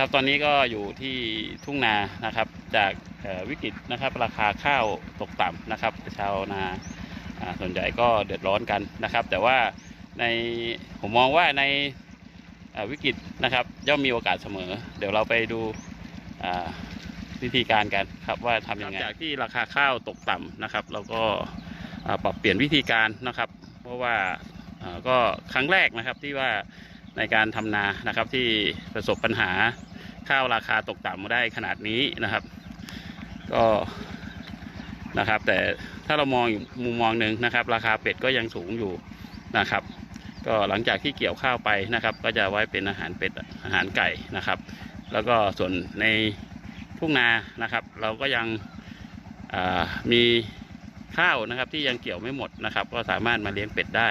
ครับตอนนี้ก็อยู่ที่ทุ่งนานะครับ จากวิกฤตนะครับ ราคาข้าวตกต่ำนะครับชาวนาส่วนใหญ่ก็เดือดร้อนกันนะครับ แต่ว่าในผมมองว่าในวิกฤตนะครับ ย่อมมีโอกาสเสมอ เดี๋ยวเราไปดูวิธีการกันครับว่าทำยังไงจากที่ราคาข้าวตกต่ำนะครับ เราก็ปรับเปลี่ยนวิธีการนะครับ เพราะว่าก็ครั้งแรกนะครับที่ว่า ในการทำนานะครับที่ประสบปัญหาข้าวราคาตกต่ำมาได้ขนาดนี้นะครับ ก็นะครับ แต่ถ้าเรามองมุมมองหนึ่งนะครับ ราคาเป็ดก็ยังสูงอยู่นะครับ ก็หลังจากที่เกี่ยวข้าวไปนะครับ ก็จะไว้เป็นอาหารเป็ดอาหารไก่นะครับ แล้วก็ส่วนในทุ่งนานะครับ เราก็ยังมีข้าวนะครับที่ยังเกี่ยวไม่หมดนะครับ ก็สามารถมาเลี้ยงเป็ดได้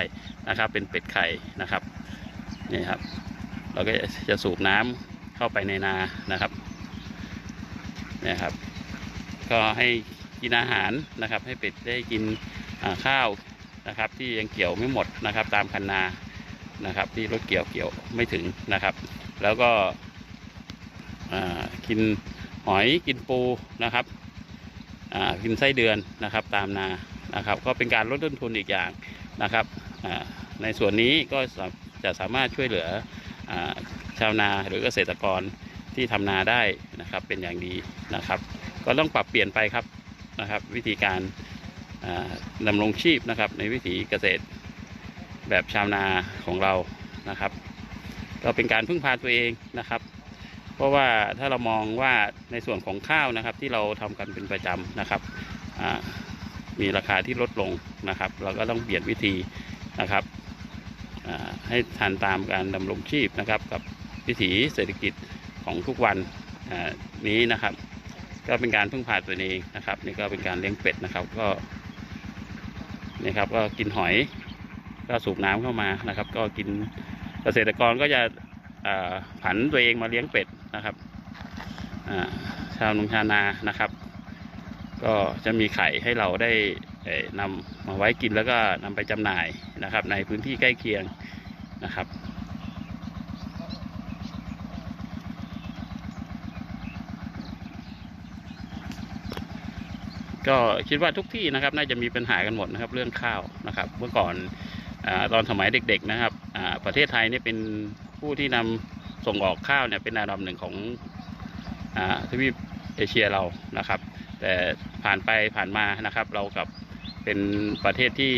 นะครับ เป็นเป็ดไข่นะครับ นี่ครับ เราก็จะสูบน้ำเข้าไปในนานะครับนี่ครับ ก็ให้กินอาหารนะครับ ให้เป็ดได้กินข้าวนะครับ ที่ยังเกี่ยวไม่หมดนะครับ ตามคันนานะครับ ที่รถเกี่ยวเกี่ยวไม่ถึงนะครับ แล้วก็กินหอยกินปูนะครับกินไส้เดือนนะครับ ตามนานะครับ ก็เป็นการลดต้นทุนอีกอย่างนะครับในส่วนนี้ก็สา จะสามารถช่วยเหลืออชาวนาหรือเกษตรกรที่ทำนาได้นะครับเป็นอย่างดีนะครับ ก็ต้องปรับเปลี่ยนไปครับนะครับ วิธีการดำรงชีพนะครับ ในวิถีเกษตรแบบชาวนาของเรานะครับ ก็เป็นการพึ่งพาตัวเองนะครับ เพราะว่าถ้าเรามองว่าในส่วนของข้าวนะครับ ที่เราทำกันเป็นประจำนะครับมีราคาที่ลดลงนะครับ เราก็ต้องเปลี่ยนวิธีนะครับ ให้ทันตามการดำรงชีพนะครับ กับวิถีเศรษฐกิจของทุกวันนี้นะครับ ก็เป็นการพึ่งพาตัวเองนะครับ นี่ก็เป็นการเลี้ยงเป็ดนะครับ ก็นี่ครับก็กินหอยก็สูบน้ำเข้ามานะครับ ก็กินเกษตรกรก็จะผันตัวเองมาเลี้ยงเป็ดนะครับชาวนงชาวนานะครับ ก็จะมีไข่ให้เราได้ นำมาไว้กินแล้วก็นำไปจำหน่ายนะครับ ในพื้นที่ใกล้เคียงนะครับก็คิดว่าทุกที่นะครับน่าจะมีปัญหากันหมดนะครับเรื่องข้าวนะครับ เมื่อก่อนอตอนสมัยเด็กๆนะครับประเทศไทยเนี่ยเป็นผู้ที่นำส่งออกข้าวเนี่ยเป็นอันดับหนึ่งของอาทวีปเอเชียเรานะครับ แต่ผ่านไปผ่านมานะครับ เรากับ เป็นประเทศที่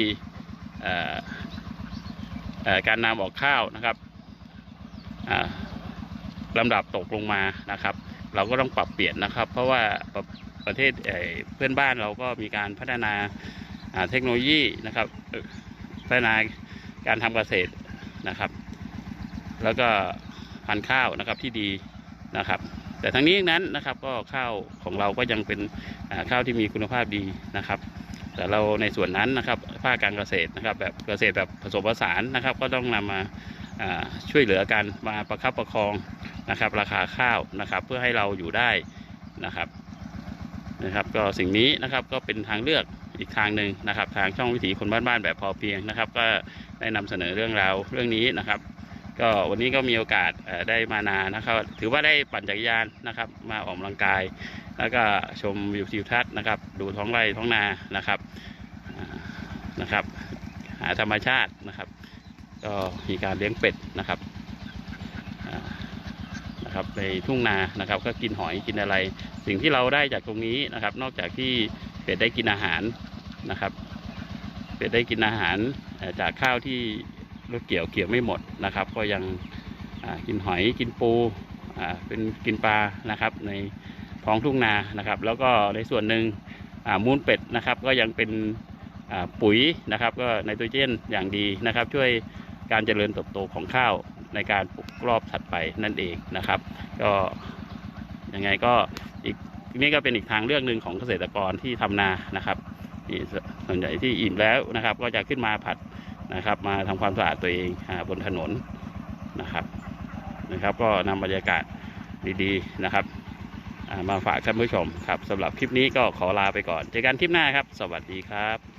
การนำออกข้าวนะครับลำดับตกลงมานะครับ เราก็ต้องปรับเปลี่ยนนะครับ เพราะว่าประประเทศเเพื่อนบ้านเราก็มีการพัฒนาเทคโนโลยีนะครับพัฒนาการทำเกษตรนะครับ แล้วก็พันธุ์ข้าวนะครับที่ดีนะครับ แต่ทั้งนี้นั้นนะครับก็ข้าวของเราก็ยังเป็นข้าวที่มีคุณภาพดีนะครับ แต่เราในส่วนนั้นนะครับภาคการเกษตรนะครับ แบบเกษตรแบบผสมผสานนะครับ ก็ต้องนำมาอ่าช่วยเหลือกันมาประคับประคองนะครับ ราคาข้าวนะครับ เพื่อให้เราอยู่ได้นะครับนะครับ ก็สิ่งนี้นะครับก็เป็นทางเลือกอีกทางหนึ่งนะครับ ทางช่องวิถีคนบ้านๆแบบพอเพียงนะครับ ก็ได้นำเสนอเรื่องราวเรื่องนี้นะครับ ก็วันนี้ก็มีโอกาสได้มานานะครับ ถือว่าได้ปั่นจักรยานนะครับ มาออกกำลังกาย แล้วก็ชมวิวทิวทัศน์นะครับ ดูท้องไร่ท้องนานะครับนะครับ หาธรรมชาตินะครับ ก็มีการเลี้ยงเป็ดนะครับนะครับในทุ่งนานะครับ ก็กินหอยกินอะไร สิ่งที่เราได้จากตรงนี้นะครับ นอกจากที่เป็ดได้กินอาหารนะครับ เป็ดได้กินอาหารจากข้าวที่ รถเกี่ยวเกี่ยวไม่หมดนะครับ ก็ยังกินหอยกินปูเป็นกินปลานะครับ ในท้องทุ่งนานะครับ แล้วก็ในส่วนหนึ่งมูลเป็ดนะครับ ก็ยังเป็นปุ๋ยนะครับ ก็ไนโตรเจนอย่างดีนะครับ ช่วยการเจริญเติบโตของข้าวในการปลูกรอบถัดไปนั่นเองนะครับ ก็ยังไงก็อีกนี่ก็เป็นอีกทางเลือกหนึ่งของเกษตรกรที่ทำนานะครับส่วนใหญ่ที่อิ่มแล้วนะครับ ก็จะขึ้นมาผัด นะครับ มาทำความสะอาดตัวเองอบนถนนนะครับนะครับ ก็นำบรรยากาศดีๆนะครับมาฝากท่านผู้ชมครับสำหรับคลิปนี้ก็ขอลาไปก่อนเจอกันคลิปหน้าครับ สวัสดีครับ